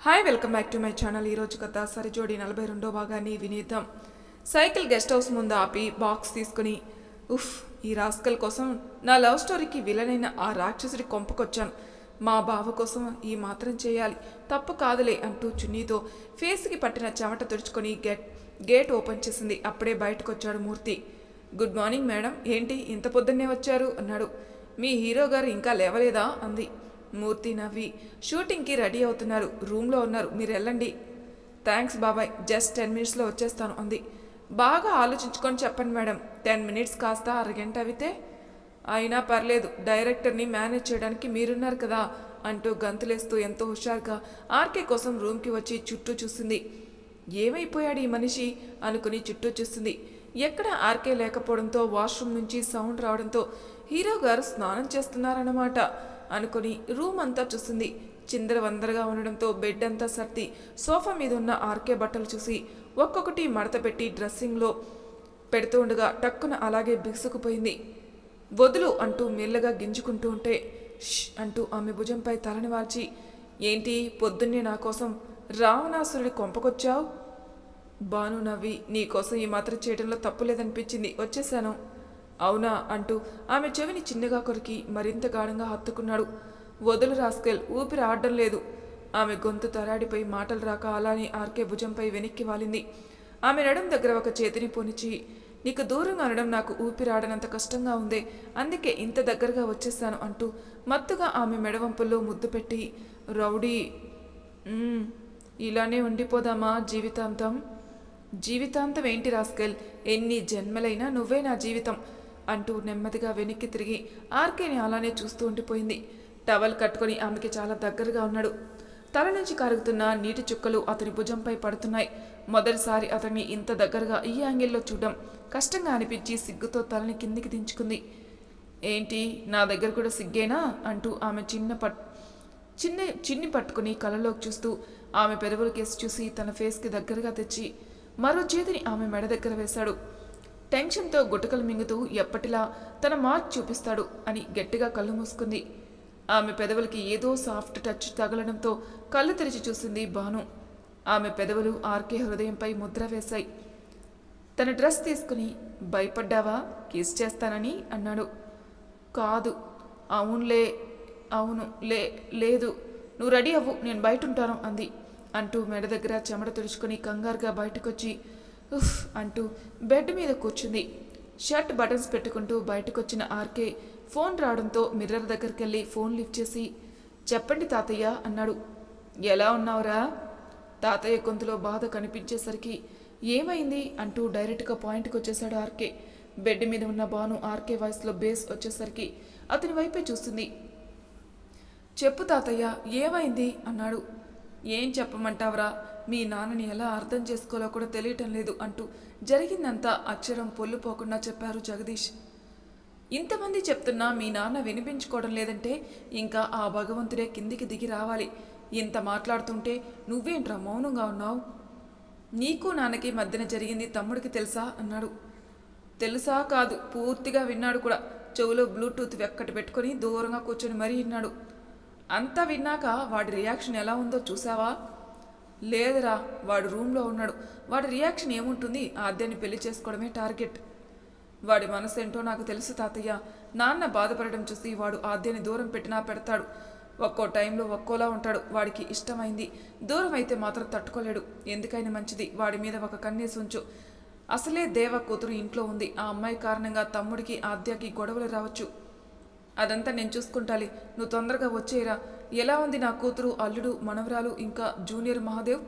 Hi welcome back to my channel ఈరోజు కథ సరిజోడి నలభై రెండో భాగాన్ని వినేద్దాం సైకిల్ గెస్ట్ హౌస్ ముందు ఆపి బాక్స్ తీసుకుని ఉఫ్ ఈ రాస్కల్ కోసం నా లవ్ స్టోరీకి విలనైన ఆ రాక్షసుడి కొంపకొచ్చాను మా బావ కోసం ఈ మాత్రం చేయాలి తప్పు కాదులే అంటూ చున్నీతో ఫేస్కి పట్టిన చెమట తుడుచుకొని గేట్ గేట్ ఓపెన్ చేసింది అప్పుడే బయటకు వచ్చాడు మూర్తి గుడ్ మార్నింగ్ మేడం ఏంటి ఇంత పొద్దున్నే వచ్చారు అన్నాడు మీ హీరో గారు ఇంకా లేవలేదా? అంది. మూర్తి నవ్వి షూటింగ్కి రెడీ అవుతున్నారు. రూమ్లో ఉన్నారు. మీరు వెళ్ళండి. థ్యాంక్స్ బాబాయ్. జస్ట్ టెన్ మినిట్స్లో వచ్చేస్తాను అంది. బాగా ఆలోచించుకొని చెప్పండి మేడం. టెన్ మినిట్స్ కాస్త అరగంట అవితే అయినా పర్లేదు. డైరెక్టర్ని మేనేజ్ చేయడానికి మీరున్నారు కదా అంటూ గంతులేస్తూ ఎంతో హుషారుగా ఆర్కే కోసం రూమ్కి వచ్చి చుట్టూ చూసింది. ఏమైపోయాడు ఈ మనిషి? అనుకుని చుట్టూ చూస్తుంది ఎక్కడ ఆర్కే లేకపోవడంతో వాష్రూమ్ నుంచి సౌండ్ రావడంతో హీరో గారు స్నానం చేస్తున్నారన్నమాట. అనుకుని రూమ్ అంతా చూసింది. చిందరవందరగా ఉండడంతో బెడ్ అంతా సర్ది సోఫా మీద ఉన్న ఆర్కే బట్టలు చూసి ఒక్కొక్కటి మడత పెట్టి డ్రెస్సింగ్లో పెడుతూ ఉండగా టక్కున అలాగే బిగుసుకుపోయింది. వదులు అంటూ మెల్లగా గింజుకుంటూ ఉంటే ష్ అంటూ ఆమె భుజంపై తలని వాల్చి ఏంటి పొద్దున్నే నా కోసం రావణాసురుడి కొంపకొచ్చావు? బాను నవ్వి నీకోసం ఈ మాత్రం చేయడంలో తప్పు లేదనిపించింది అవునా అంటూ ఆమె చెవిని చిన్నగా కొరికి మరింత గాఢంగా హత్తుకున్నాడు. వదులు రాస్కెల్ ఊపిరి ఆడడం లేదు. ఆమె గొంతు తరాడిపై మాటలు రాక అలానే ఆర్కే భుజంపై వెనక్కి వాలింది. ఆమె నడం దగ్గర ఒక చేతిని పొనిచి నీకు దూరంగా అనడం నాకు ఊపిరాడనంత కష్టంగా ఉంది అందుకే ఇంత దగ్గరగా వచ్చేసాను అంటూ మత్తుగా ఆమె మెడవంపుల్లో ముద్దు పెట్టి రౌడీ ఇలానే ఉండిపోదామా జీవితాంతం? జీవితాంతం ఏంటి రాస్కెల్? ఎన్ని జన్మలైనా నువ్వే నా జీవితం. అంటూ నెమ్మదిగా వెనక్కి తిరిగి ఆర్కేని అలానే చూస్తూ ఉండిపోయింది. టవల్ కట్టుకొని ఆమెకి చాలా దగ్గరగా ఉన్నాడు. తల నుంచి కరుగుతున్న నీటి చుక్కలు అతని భుజంపై పడుతున్నాయి. మొదటిసారి అతన్ని ఇంత దగ్గరగా ఈ యాంగిల్లో చూడడం కష్టంగా అనిపించి సిగ్గుతో తలని కిందికి దించుకుంది. ఏంటి నా దగ్గర కూడా సిగ్గేనా? అంటూ ఆమె చిన్న పట్ చిన్న చిన్ని పట్టుకుని కళ్ళలోకి చూస్తూ ఆమె పెదవుల కేసి చూసి తన ఫేస్కి దగ్గరగా తెచ్చి మరో చేతిని ఆమె మెడ దగ్గర వేశాడు. టెన్షన్తో గుటకలు మింగుతూ ఎప్పటిలా తన మార్క్ చూపిస్తాడు అని గట్టిగా కళ్ళు మూసుకుంది. ఆమె పెదవులకి ఏదో సాఫ్ట్ టచ్ తగలడంతో కళ్ళు తెరిచి చూసింది భాను. ఆమె పెదవులు ఆర్కే హృదయంపై ముద్ర వేశాయి. తన డ్రెస్ తీసుకుని భయపడ్డావా? కిస్ చేస్తానని? అన్నాడు. కాదు. అవునులే. అవును. లే లేదు. నువ్వు రెడీ అవ్వు. నేను బయట ఉంటాను అంది. అంటూ మెడ దగ్గర చెమట తుడుచుకొని కంగారుగా బయటకొచ్చి ఉఫ్ అంటూ బెడ్ మీద కూర్చుంది. షర్ట్ బటన్స్ పెట్టుకుంటూ బయటకొచ్చిన ఆర్కే ఫోన్ రావడంతో మిర్రర్ దగ్గరికి వెళ్ళి ఫోన్ లిఫ్ట్ చేసి చెప్పండి తాతయ్య అన్నాడు. ఎలా ఉన్నావురా? తాతయ్య గొంతులో బాధ కనిపించేసరికి ఏమైంది? అంటూ డైరెక్ట్గా పాయింట్కి వచ్చేశాడు ఆర్కే. బెడ్ మీద ఉన్న బాను ఆర్కే వాయిస్లో బేస్ వచ్చేసరికి అతని వైపే చూస్తుంది. చెప్పు తాతయ్య ఏమైంది? అన్నాడు. ఏం చెప్పమంటావరా? మీ నాన్నని ఎలా అర్థం చేసుకోవాలో కూడా తెలియటం లేదు అంటూ జరిగిందంతా అక్షరం పొల్లుపోకుండా చెప్పారు జగదీష్. ఇంతమంది చెప్తున్నా మీ నాన్న వినిపించుకోవడం లేదంటే ఇంకా ఆ భగవంతుడే కిందికి దిగి రావాలి. ఇంత మాట్లాడుతుంటే నువ్వేంట్రా మౌనంగా ఉన్నావు? నీకు నాన్నకి మధ్యన జరిగింది తమ్ముడికి తెలుసా? అన్నాడు. తెలుసా కాదు పూర్తిగా విన్నాడు కూడా. చెవులో బ్లూటూత్ వెక్కటి పెట్టుకొని దూరంగా కూర్చొని మరీ విన్నాడు. అంతా విన్నాక వాడి రియాక్షన్ ఎలా ఉందో చూసావా? లేదురా వాడు రూమ్లో ఉన్నాడు. వాడి రియాక్షన్ ఏముంటుంది? ఆద్యాన్ని పెళ్ళి చేసుకోవడమే టార్గెట్. వాడి మనసు ఏంటో నాకు తెలుసు తాతయ్య. నాన్న బాధపడడం చూసి వాడు ఆద్యని దూరం పెట్టినా పెడతాడు. ఒక్కో టైంలో ఒక్కోలా ఉంటాడు. వాడికి ఇష్టమైంది. దూరం అయితే మాత్రం తట్టుకోలేడు. ఎందుకైనా మంచిది. వాడి మీద ఒక కన్నేసి ఉంచు. అసలే దేవ కూతురు ఇంట్లో ఉంది. ఆ అమ్మాయి కారణంగా తమ్ముడికి ఆద్యకి గొడవలు రావచ్చు. అదంతా నేను చూసుకుంటాలి. నువ్వు తొందరగా వచ్చేయరా. ఎలా ఉంది నా కూతురు అల్లుడు మనవరాలు ఇంకా జూనియర్ మహాదేవ్?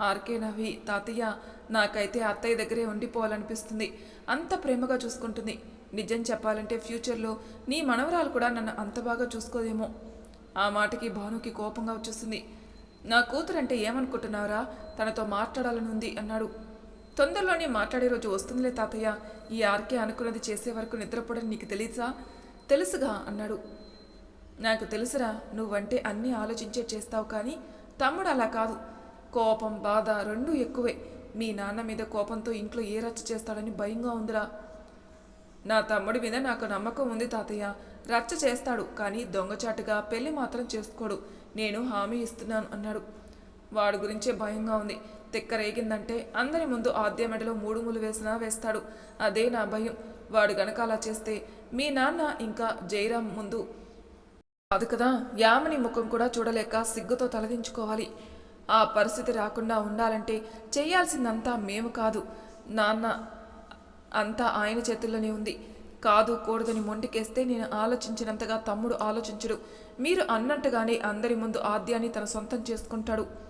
ఆర్కే నవి తాతయ్య నాకైతే అత్తయ్య దగ్గరే ఉండిపోవాలనిపిస్తుంది. అంత ప్రేమగా చూసుకుంటుంది. నిజం చెప్పాలంటే ఫ్యూచర్లో నీ మనవరాలు కూడా నన్ను అంత బాగా చూసుకోదేమో. ఆ మాటకి భానుకి కోపంగా వచ్చేస్తుంది. నా కూతురంటే ఏమనుకుంటున్నారా తనతో మాట్లాడాలని ఉంది అన్నాడు. తొందరలోనే మాట్లాడే రోజు వస్తుందిలే తాతయ్య. ఈ ఆర్కే అనుకున్నది చేసే వరకు నిద్రపోవడం నీకు తెలీసా తెలుసుగా అన్నాడు. నాకు తెలుసురా నువ్వంటే అన్నీ ఆలోచించే చేస్తావు కానీ తమ్ముడు అలా కాదు. కోపం బాధ రెండూ ఎక్కువే. మీ నాన్న మీద కోపంతో ఇంట్లో ఏ రచ్చ చేస్తాడని భయంగా ఉందిరా. నా తమ్ముడి మీద నాకు నమ్మకం ఉంది తాతయ్య. రచ్చ చేస్తాడు కానీ దొంగచాటుగా పెళ్ళి మాత్రం చేసుకోడు. నేను హామీ ఇస్తున్నాను అన్నాడు. వాడి గురించే భయంగా ఉంది. తిక్కరేగిందంటే అందరి ముందు ఆద్య మెడలో మూడు ములు వేసినా వేస్తాడు. అదే నా భయం. వాడు గనక అలా చేస్తే మీ నాన్న ఇంకా జయరాం ముందు కాదు కదా? యామని ముఖం కూడా చూడలేక సిగ్గుతో తలదించుకోవాలి. ఆ పరిస్థితి రాకుండా ఉండాలంటే చేయాల్సిందంతా మేము కాదు. నాన్న అంతా ఆయన చేతుల్లోనే ఉంది. కాదు కూడదని మొండికేస్తే నేను ఆలోచించినంతగా తమ్ముడు ఆలోచించడు. మీరు అన్నట్టుగానే అందరి ముందు ఆద్యాన్ని తన సొంతం చేసుకుంటాడు.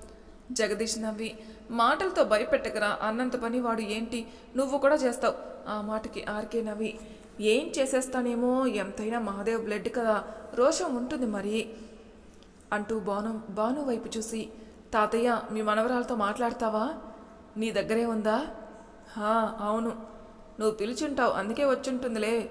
జగదీష్ నవ్వి మాటలతో భయపెట్టకరా అన్నంత పని వాడు ఏంటి? నువ్వు కూడా చేస్తావు. ఆ మాటకి ఆర్కే నవ్వి ఏం చేసేస్తానేమో ఎంతైనా మహాదేవ్ బ్లడ్ కదా రోషం ఉంటుంది మరి అంటూ బాను బాను వైపు చూసి తాతయ్య మీ మనవరాలతో మాట్లాడతావా? నీ దగ్గరే ఉందా? హా అవును. నువ్వు పిలిచుంటావు అందుకే వచ్చుంటుందిలే.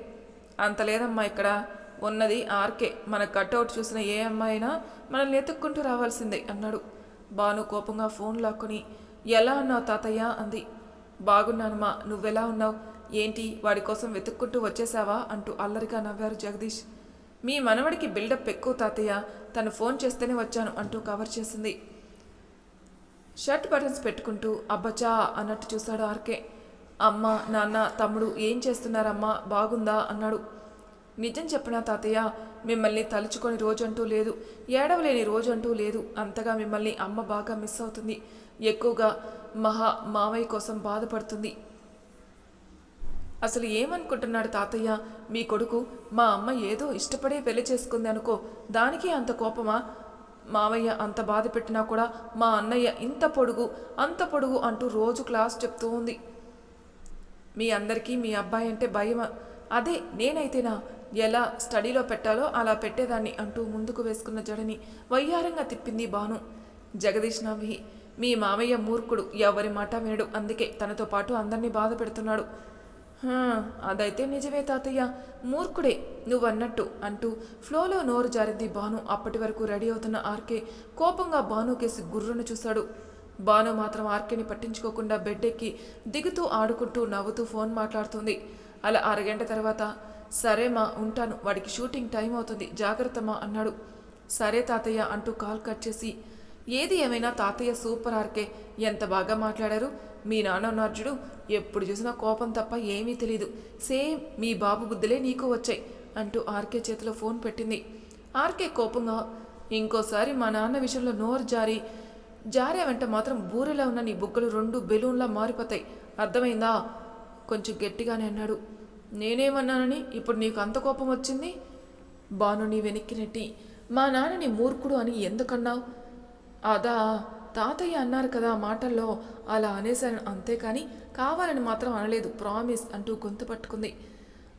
అంత లేదమ్మా ఇక్కడ. ఉన్నది ఆర్కే. మన కట్అవుట్ చూసిన ఏ అమ్మాయినా అయినా మనల్ని ఎత్తుక్కుంటూ రావాల్సిందే అన్నాడు. బాను కోపంగా ఫోన్ లాక్కుని ఎలా ఉన్నావు తాతయ్య? అంది. బాగున్నానమ్మా నువ్వెలా ఉన్నావు? ఏంటి వాడి కోసం వెతుక్కుంటూ వచ్చేసావా? అంటూ అల్లరిగా నవ్వారు జగదీష్. మీ మనవడికి బిల్డప్ ఎక్కువ తాతయ్య తను ఫోన్ చేస్తేనే వచ్చాను అంటూ కవర్ చేసింది. షర్ట్ బటన్స్ పెట్టుకుంటూ అబ్బచా అన్నట్టు చూశాడు ఆర్కే. అమ్మ నాన్న తమ్ముడు ఏం చేస్తున్నారమ్మా? బాగుందా? అన్నాడు. నిజం చెప్పనా తాతయ్య మిమ్మల్ని తలుచుకొని రోజంటూ లేదు ఏడవలేని రోజంటూ లేదు. అంతగా మిమ్మల్ని అమ్మ బాగా మిస్ అవుతుంది. ఎక్కువగా మహా మావయ్య కోసం బాధపడుతుంది. అసలు ఏమనుకుంటున్నాడు తాతయ్య? మీ కొడుకు మా అమ్మ ఏదో ఇష్టపడే పెళ్ళి చేసుకుంది అనుకో దానికి అంత కోపమా? మావయ్య అంత బాధ పెట్టినా కూడా మా అన్నయ్య ఇంత పొడుగు అంత పొడుగు అంటూ రోజు క్లాస్ చెప్తూ ఉంది. మీ అందరికీ మీ అబ్బాయి అంటే భయం అదే నేనైతేనా? ఎలా స్టడీలో పెట్టాలో అలా పెట్టేదాన్ని అంటూ ముందుకు వేసుకున్న జడని వయ్యారంగా తిప్పింది బాను జగదీష్ నవ్వి మీ మామయ్య మూర్ఖుడు ఎవరి మాట వినడు అందుకే తనతో పాటు అందరినీ బాధ పెడుతున్నాడు. అదైతే నిజమే తాతయ్య మూర్ఖుడే నువ్వన్నట్టు అంటూ ఫ్లోలో నోరు జారింది బాను అప్పటి వరకు రెడీ అవుతున్న ఆర్కే కోపంగా భాను కేసి గుర్రును చూశాడు. బాను మాత్రం ఆర్కేని పట్టించుకోకుండా బెడ్ ఎక్కి దిగుతూ ఆడుకుంటూ నవ్వుతూ ఫోన్ మాట్లాడుతుంది. అలా అరగంట తర్వాత సరే మా ఉంటాను. వాడికి షూటింగ్ టైం అవుతుంది. జాగ్రత్తమా అన్నాడు. సరే తాతయ్య అంటూ కాల్ కట్ చేసి ఏది ఏమైనా తాతయ్య సూపర్ ఆర్కే ఎంత బాగా మాట్లాడారు? మీ నాన్నన్నార్జుడు ఎప్పుడు చూసినా కోపం తప్ప ఏమీ తెలియదు సేమ్ మీ బాబు బుద్ధులే నీకు వచ్చాయి అంటూ ఆర్కే చేతిలో ఫోన్ పెట్టింది. ఆర్కే కోపంగా ఇంకోసారి మా నాన్న విషయంలో నోరు జారి జారే వెంట మాత్రం బూరెలా ఉన్న నీ బుగ్గలు రెండు బెలూన్లా మారిపోతాయి. అర్థమైందా? కొంచెం గట్టిగానే అన్నాడు. నేనేమన్నానని ఇప్పుడు నీకు అంత కోపం వచ్చింది? బాను నీ వెనక్కి నెట్టి మా నాన్నని మూర్ఖుడు అని ఎందుకన్నావు? అదా తాతయ్య అన్నారు కదా మాటల్లో అలా అనేశాను అంతేకాని కావాలని మాత్రం అనలేదు ప్రామిస్ అంటూ గొంతు పట్టుకుంది.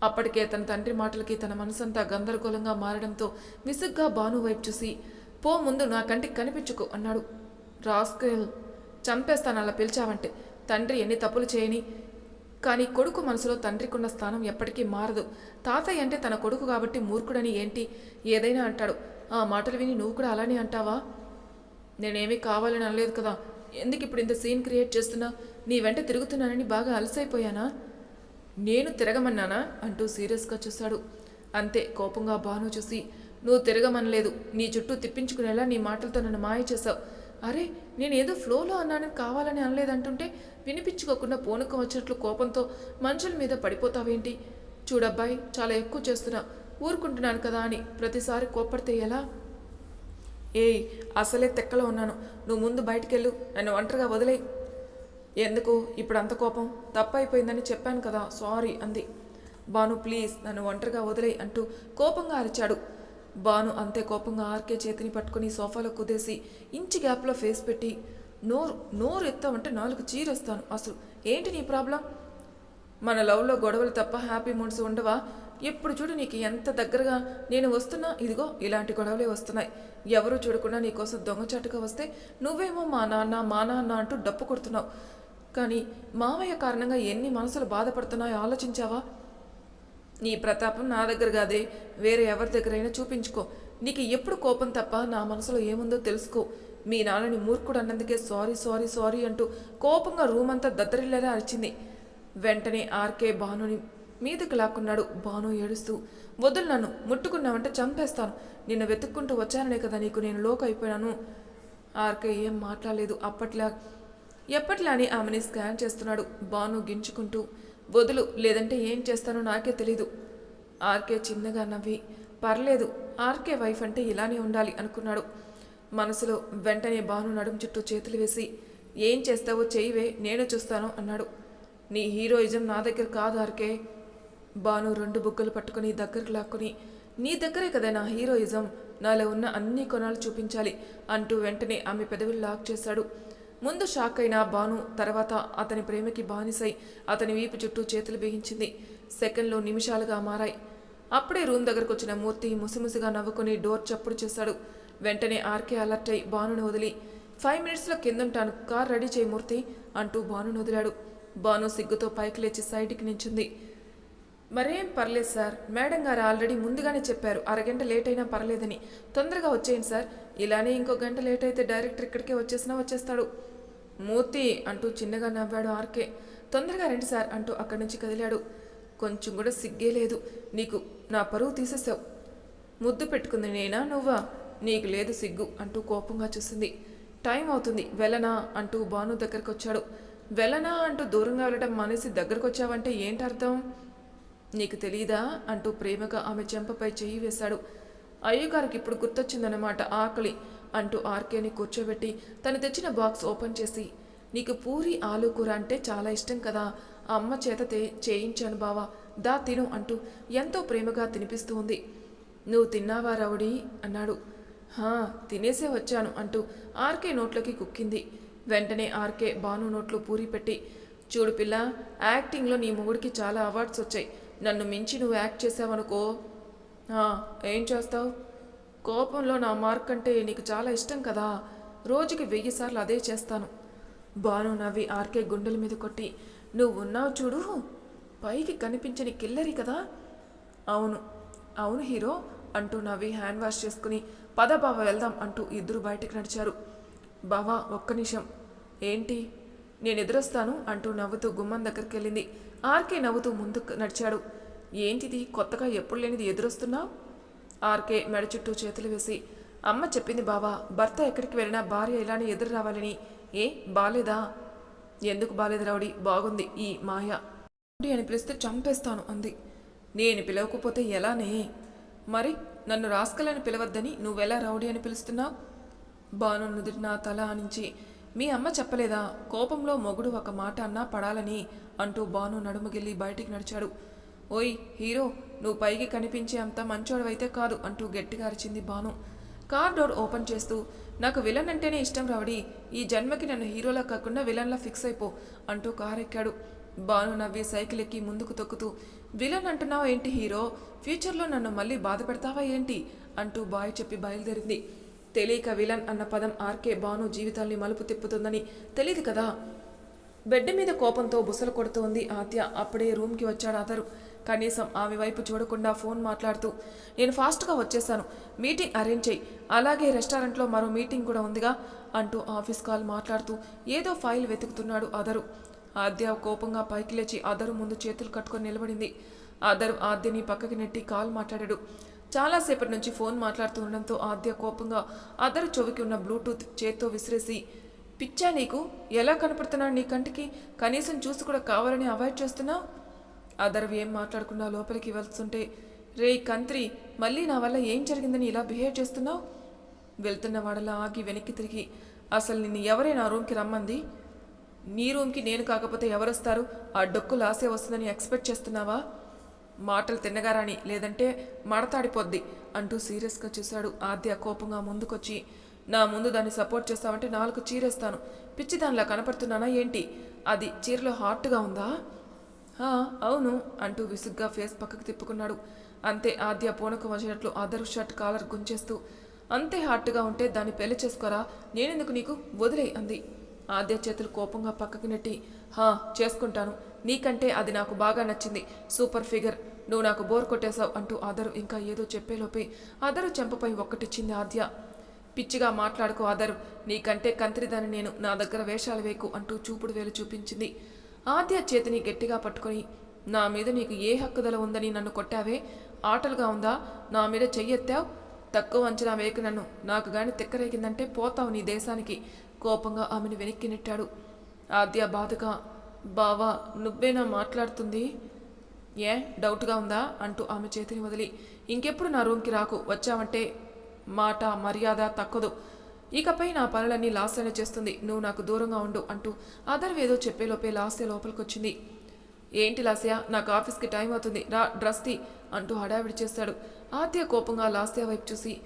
అప్పటికే తన తండ్రి మాటలకి తన మనసంతా గందరగోళంగా మారడంతో విసుగ్గా బాను వైపు చూసి పో ముందు నా కంటికి కనిపించుకో అన్నాడు. రాస్కెల్ చంపేస్తాను అలా పిలిచావంటే తండ్రి ఎన్ని తప్పులు చేయని కానీ కొడుకు మనసులో తండ్రికున్న స్థానం ఎప్పటికీ మారదు. తాతయ్య అంటే తన కొడుకు కాబట్టి మూర్ఖుడని ఏంటి? ఏదైనా అంటాడు. ఆ మాటలు విని నువ్వు కూడా అలానే అంటావా? నేనేమీ కావాలని అనలేదు కదా. ఎందుకు ఇప్పుడు ఇంత సీన్ క్రియేట్ చేస్తున్నా? నీ వెంట తిరుగుతున్నానని బాగా అలసైపోయానా? నేను తిరగమన్నానా? అంటూ సీరియస్గా చూశాడు. అంతే కోపంగా బాను చూసి నువ్వు తిరగమనలేదు. నీ చుట్టూ తిప్పించుకునేలా నీ మాటలతో నన్ను మాయ చేశావు. అరే నేను ఏదో ఫ్లోలో అన్నానని కావాలని అనలేదంటుంటే వినిపించుకోకుండా పూనకం వచ్చినట్లు కోపంతో మనుషుల మీద పడిపోతావేంటి? చూడబ్బాయి చాలా ఎక్కువ చేస్తున్నా. ఊరుకుంటున్నాను కదా అని ప్రతిసారి కోప్పడితే ఎలా? ఏయ్ అసలే తెక్కలో ఉన్నాను. నువ్వు ముందు బయటికెళ్ళు. నన్ను ఒంటరిగా వదిలే ఎందుకు? ఇప్పుడు అంత కోపం? తప్పైపోయిందని చెప్పాను కదా. సారీ అంది. బాను ప్లీజ్ నన్ను ఒంటరిగా వదిలే అంటూ కోపంగా అరిచాడు. బాను అంతే కోపంగా ఆర్కే చేతిని పట్టుకుని సోఫాలో కుదేసి ఇంచి గ్యాప్లో ఫేస్ పెట్టి నోరు నోరు ఎత్తామంటే నాలుగు చీరేస్తాను. అసలు ఏంటి నీ ప్రాబ్లం? మన లవ్లో గొడవలు తప్ప హ్యాపీ మూడ్స్ ఉండవా? ఎప్పుడు చూడు నీకు ఎంత దగ్గరగా నేను వస్తున్నా ఇదిగో ఇలాంటి గొడవలే వస్తున్నాయి. ఎవరూ చూడకుండా నీకోసం దొంగచాటుగా వస్తే నువ్వేమో మా నాన్న మా నాన్న అంటూ డప్పు కొడుతున్నావు. కానీ మావయ్య కారణంగా ఎన్ని మనసులు బాధపడుతున్నాయో ఆలోచించావా? నీ ప్రతాపం నా దగ్గర కాదే. వేరే ఎవరి దగ్గరైనా చూపించుకో. నీకు ఎప్పుడు కోపం తప్ప నా మనసులో ఏముందో తెలుసుకో. మీ నాన్నని మూర్ఖుడు అన్నందుకే సారీ సారీ సారీ అంటూ కోపంగా రూమ్ అంతా దద్దరిల్లేలా అరిచింది. వెంటనే ఆర్కే భానుని మీదకి లాక్కున్నాడు. భాను ఏడుస్తూ వదులు నన్ను. ముట్టుకున్నావంటే చంపేస్తాను. నిన్ను వెతుక్కుంటూ వచ్చాననే కదా నీకు. నేను లోక అయిపోయాను ఆర్కే ఏం మాట్లాడలేదు. అప్పట్లా ఎప్పట్లానే ఆమెని స్కాన్ చేస్తున్నాడు. భాను గించుకుంటూ వదులు లేదంటే ఏం చేస్తానో నాకే తెలీదు. ఆర్కే చిన్నగా నవ్వి పర్లేదు ఆర్కే వైఫ్ అంటే ఇలానే ఉండాలి అనుకున్నాడు. మనసులో వెంటనే బాను నడుం చుట్టూ చేతులు వేసి ఏం చేస్తావో చేయివే నేను చూస్తాను అన్నాడు. నీ హీరోయిజం నా దగ్గర కాదు ఆర్కే. బాను రెండు బుగ్గలు పట్టుకుని దగ్గరకు లాక్కుని నీ దగ్గరే కదా నా హీరోయిజం నాలో ఉన్న అన్ని కొనాలు చూపించాలి అంటూ వెంటనే ఆమె పెదవులు లాక్ చేశాడు. ముందు షాక్ అయిన బాను తర్వాత అతని ప్రేమకి బానిసై అతని వీపు చుట్టూ చేతులు బిగించింది. సెకండ్లో నిమిషాలుగా మారాయి. అప్పుడే రూమ్ దగ్గరకు వచ్చిన మూర్తి ముసిముసిగా నవ్వుకుని డోర్ చప్పుడు చేశాడు. వెంటనే ఆర్కే అలర్ట్ అయి బానును వదిలి ఫైవ్ మినిట్స్లో కిందుంటాను కార్ రెడీ చేయి మూర్తి అంటూ బానును వదిలాడు. బాను సిగ్గుతో పైకి లేచి సైడ్కి నించుంది. మరేం పర్లేదు సార్. మేడం గారు ఆల్రెడీ ముందుగానే చెప్పారు అరగంట లేట్ అయినా పర్లేదని. తొందరగా వచ్చేయండి సార్. ఇలానే ఇంకో గంట లేట్ అయితే డైరెక్టర్ ఇక్కడికే వచ్చేసినా వచ్చేస్తాడు. మూర్తి అంటూ చిన్నగా నవ్వాడు ఆర్కే. తొందరగా రండి సార్ అంటూ అక్కడి నుంచి కదిలాడు. కొంచెం కూడా సిగ్గే లేదు. నీకు నా పరువు తీసేసావు ముద్దు పెట్టుకుంది నేనా నువ్వా? నీకు లేదు సిగ్గు అంటూ కోపంగా చూసింది. టైం అవుతుంది. వెళ్ళనా అంటూ బాను దగ్గరకు వచ్చాడు వెళ్ళనా అంటూ దూరంగా వెళ్ళడం మానేసి దగ్గరకు వచ్చావంటే ఏంటి అర్థం నీకు తెలీదా? అంటూ ప్రేమగా ఆమె చెంపపై చెయ్యి వేశాడు. అయ్యగారికి ఇప్పుడు గుర్తొచ్చిందన్నమాట ఆకలి అంటూ ఆర్కేని కూర్చోబెట్టి తను తెచ్చిన బాక్స్ ఓపెన్ చేసి నీకు పూరి ఆలు కూర అంటే చాలా ఇష్టం కదా అమ్మ చేత చేయించాను బావా దా తిను అంటూ ఎంతో ప్రేమగా తినిపిస్తూ ఉంది. నువ్వు తిన్నావా రౌడీ? అన్నాడు. హా తినేసే వచ్చాను అంటూ ఆర్కే నోట్లోకి కుక్కింది. వెంటనే ఆర్కే బాను నోట్లో పూరి పెట్టి చూడు పిల్ల యాక్టింగ్లో నీ మొగుడికి చాలా అవార్డ్స్ వచ్చాయి. నన్ను మించి నువ్వు యాక్ట్ చేసావనుకో. ఏం చేస్తావు? కోపంలో నా మార్క్ అంటే నీకు చాలా ఇష్టం కదా. రోజుకి వెయ్యి సార్లు అదే చేస్తాను. బాను నవ్వి ఆర్కే గుండెల మీద కొట్టి నువ్వు ఉన్నావు చూడు పైకి కనిపించని కిల్లరి కదా. అవును అవును హీరో అంటూ నవ్వి హ్యాండ్ వాష్ చేసుకుని పద బావ వెళ్దాం అంటూ ఇద్దరు బయటకు నడిచారు. బావా ఒక్క నిమిషం ఏంటి? నేను ఎదురొస్తాను అంటూ నవ్వుతూ గుమ్మం దగ్గరికి వెళ్ళింది ఆర్కే నవ్వుతూ ముందుకు నడిచాడు. ఏంటిది? కొత్తగా ఎప్పుడు లేనిది ఎదురొస్తున్నావు ఆర్కే మెడ చుట్టూ చేతులు వేసి అమ్మ చెప్పింది బావా భర్త ఎక్కడికి వెళ్ళినా భార్య ఇలానే ఎదురు రావాలని. ఏ బాలేదా? ఎందుకు బాలేదు రావుడి బాగుంది ఈ మాయ. రౌడీ అని పిలిస్తే చంపేస్తాను అంది. నేను పిలవకపోతే ఎలానే? మరి నన్ను రాస్కలని పిలవద్దని నువ్వెలా రౌడీ అని పిలుస్తున్నావు బాను నుదిరి నా తల ఆనించి మీ అమ్మ చెప్పలేదా? కోపంలో మొగుడు ఒక మాట అన్నా పడాలని అంటూ బాను నడుముగిల్లి బయటికి నడిచాడు. ఓయ్ హీరో నువ్వు పైకి కనిపించే అంత మంచోడవైతే కాదు అంటూ గట్టిగా అరిచింది బాను కార్ డోర్ ఓపెన్ చేస్తూ నాకు విలన్ అంటేనే ఇష్టం రావడి ఈ జన్మకి నన్ను హీరోలా కాకుండా విలన్లా ఫిక్స్ అయిపో అంటూ కార్ ఎక్కాడు బాను నవ్వి సైకిల్ ఎక్కి ముందుకు తొక్కుతూ విలన్ అంటున్నావా ఏంటి హీరో? ఫ్యూచర్లో నన్ను మళ్ళీ బాధ పెడతావా ఏంటి? అంటూ బాయ్ చెప్పి బయలుదేరింది. తెలియక విలన్ అన్న పదం ఆర్కే బాను జీవితాల్ని మలుపు తిప్పుతుందని తెలియదు కదా. బెడ్ మీద కోపంతో బుసలు కొడుతోంది ఆద్య. అప్పుడే రూమ్కి వచ్చాడు అతరు కనీసం ఆమె వైపు చూడకుండా ఫోన్ మాట్లాడుతూ నేను ఫాస్ట్గా వచ్చేసాను. మీటింగ్ అరేంజ్ చేయి. అలాగే రెస్టారెంట్లో మరో మీటింగ్ కూడా ఉందిగా అంటూ ఆఫీస్ కాల్ మాట్లాడుతూ ఏదో ఫైల్ వెతుకుతున్నాడు అదరు. ఆద్య కోపంగా పైకి లేచి అదరు ముందు చేతులు కట్టుకొని నిలబడింది. అదరు ఆద్యని పక్కకి నెట్టి కాల్ మాట్లాడాడు. చాలాసేపటి నుంచి ఫోన్ మాట్లాడుతూ ఉండడంతో ఆద్య కోపంగా అదరు చెవికి ఉన్న బ్లూటూత్ చేత్తో విసిరేసి పిచ్చా నీకు ఎలా కనపడుతున్నాడు నీ కంటికి? కనీసం చూసి కూడా కావాలని అవాయిడ్ చేస్తున్నావు? అదర్వి ఏం మాట్లాడకుండా లోపలికి వెళ్తుంటే రే కంత్రి మళ్ళీ నా వల్ల ఏం జరిగిందని ఇలా బిహేవ్ చేస్తున్నావు? వెళ్తున్న వాడలా ఆగి వెనక్కి తిరిగి అసలు నిన్ను ఎవరే నా రూమ్కి రమ్మంది? నీ రూమ్కి నేను కాకపోతే ఎవరొస్తారు? ఆ డొక్కు లాసే వస్తుందని ఎక్స్పెక్ట్ చేస్తున్నావా? మాటలు తిన్నగారాని లేదంటే మడతాడిపోద్ది అంటూ సీరియస్గా చూశాడు ఆద్య కోపంగా ముందుకొచ్చి. నా ముందు దాన్ని సపోర్ట్ చేస్తావంటే నాలుగు చీరేస్తాను. పిచ్చి దానిలా కనపడుతున్నానా ఏంటి? అది చీరలో హాట్గా ఉందా? అవును అంటూ విసుగ్గా ఫేస్ పక్కకు తిప్పుకున్నాడు. అంతే ఆద్య పూనకు వచ్చినట్లు అదరు షర్ట్ కాలర్ గుంచేస్తూ అంతే హాట్గా ఉంటే దాన్ని పెళ్ళి చేసుకోరా? నేనెందుకు నీకు? వదిలే అంది. ఆద్య చేతులు కోపంగా పక్కకి నెట్టి హా చేసుకుంటాను. నీకంటే అది నాకు బాగా నచ్చింది. Super figure. నువ్వు నాకు బోర్ కొట్టేశావు అంటూ అదరు ఇంకా ఏదో చెప్పేలోపే అదరు చెంపపై ఒక్కటిచ్చింది ఆద్య. పిచ్చిగా మాట్లాడుకో అదరు నీకంటే కంత్రిదాని నేను నా దగ్గర వేషాలు వేకు అంటూ చూపుడు వేలు చూపించింది. ఆద్య చేతిని గట్టిగా పట్టుకొని నా మీద నీకు ఏ హక్కుదల ఉందని నన్ను కొట్టావే? ఆటలుగా ఉందా? నా మీద చెయ్యెత్తావు? తక్కువ అంచనా వేయకు నన్ను. నాకు గాని తిక్కరేగిందంటే పోతావు నీ దేశానికి. కోపంగా ఆమెను వెనక్కి నెట్టాడు. ఆద్య బాధగా బావా నువ్వేనా మాట్లాడుతుంది? ఏ డౌట్గా ఉందా? అంటూ ఆమె చేతిని వదిలి ఇంకెప్పుడు నా రూమ్కి రాకు వచ్చావంటే మాట మర్యాద తక్కదు ఇకపై నా పనులన్నీ లాస్యనే చేస్తుంది. నువ్వు నాకు దూరంగా ఉండు అంటూ అదర్వేదో ఏదో చెప్పేలోపే లాస్య లోపలికొచ్చింది. ఏంటి లాస్య నాకు ఆఫీస్కి టైం అవుతుంది. రా డ్రస్ తీ అంటూ హడావిడి చేస్తాడు. ఆద్య కోపంగా లాస్య వైపు చూసి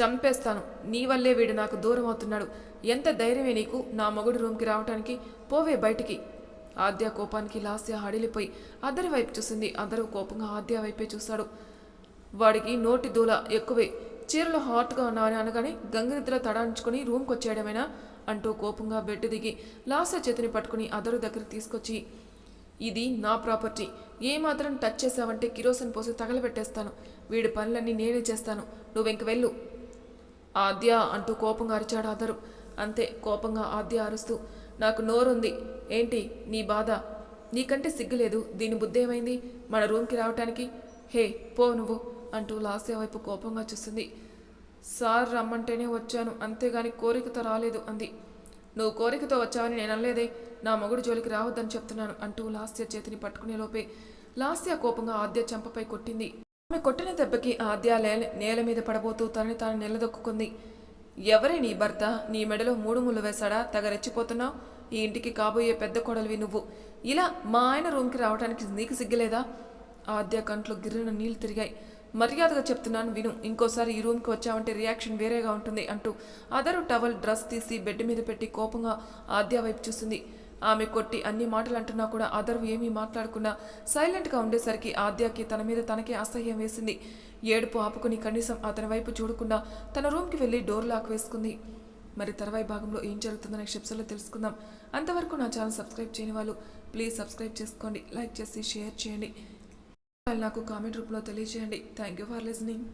చంపేస్తాను. నీ వల్లే వీడు నాకు దూరం అవుతున్నాడు. ఎంత ధైర్యమే నీకు? నా మొగుడు రూమ్కి రావటానికి పోవే బయటికి. ఆద్య కోపానికి లాస్య హడిలిపోయి అద్దరి వైపు చూసింది. అందరూ కోపంగా ఆద్య వైపే చూశాడు. వాడికి నోటి దూల ఎక్కువే. చీరలో హాట్గా ఉన్నావని అనగానే గంగనిద్ర తడాంచుకుని రూమ్కి వచ్చేయడమేనా అంటూ కోపంగా బెడ్ దిగి లాస్య చేతిని పట్టుకుని అదరు దగ్గర తీసుకొచ్చి ఇది నా ప్రాపర్టీ. ఏమాత్రం టచ్ చేసావంటే కిరోసిన్ పోసి తగలబెట్టేస్తాను. వీడి పనులన్నీ నేనే చేస్తాను. నువ్వెంక వెళ్ళు. ఆద్య అంటూ కోపంగా అరిచాడు అదరు. అంతే కోపంగా ఆద్య అరుస్తూ నాకు నోరుంది. ఏంటి నీ బాధ? నీకంటే సిగ్గులేదు. దీని బుద్ధేమైంది? మన రూమ్కి రావటానికి? హే పో నువ్వు అంటూ లాస్య వైపు కోపంగా చూస్తుంది. సార్ రమ్మంటేనే వచ్చాను. అంతేగాని కోరికతో రాలేదు అంది. నువ్వు కోరికతో వచ్చావని నేను అనలేదే. నా మొగుడు జోలికి రావద్దని చెప్తున్నాను అంటూ లాస్య చేతిని పట్టుకునే లోపే లాస్య కోపంగా ఆద్య చెంపపై కొట్టింది. ఆమె కొట్టిన దెబ్బకి ఆద్య లే- నేల మీద పడబోతూ తనని తాను నిలదొక్కుంది ఎవరే నీ భర్త నీ మెడలో మూడు ముళ్ళు వేశాడా? తెగ రెచ్చిపోతున్నావు? ఈ ఇంటికి కాబోయే పెద్ద కొడలివి నువ్వు. ఇలా మా ఆయన రూమ్కి రావడానికి నీకు సిగ్గలేదా? ఆద్య కంట్లో గిర్రిన నీళ్ళు తిరిగాయి. మర్యాదగా చెప్తున్నాను విను. ఇంకోసారి ఈ రూమ్కి వచ్చావంటే రియాక్షన్ వేరేగా ఉంటుంది అంటూ అదరు టవల్ డ్రెస్ తీసి బెడ్ మీద పెట్టి కోపంగా ఆద్య వైపు చూసింది. ఆమె కొట్టి అన్ని మాటలు అంటున్నా కూడా అదరు ఏమీ మాట్లాడకుండా సైలెంట్గా ఉండేసరికి ఆద్యాకి తన మీద తనకే అసహ్యం వేసింది. ఏడుపు ఆపుకుని కనీసం అతని వైపు చూడకుండా తన రూమ్కి వెళ్ళి డోర్ లాక్ వేసుకుంది. మరి తర్వాయి భాగంలో ఏం జరుగుతుందో క్షిప్సలో తెలుసుకుందాం. అంతవరకు నా ఛానల్ సబ్స్క్రైబ్ చేయని వాళ్ళు ప్లీజ్ సబ్స్క్రైబ్ చేసుకోండి. లైక్ చేసి షేర్ చేయండి. నాకు కామెంట్ రూపంలో తెలియజేయండి. Thank you for listening.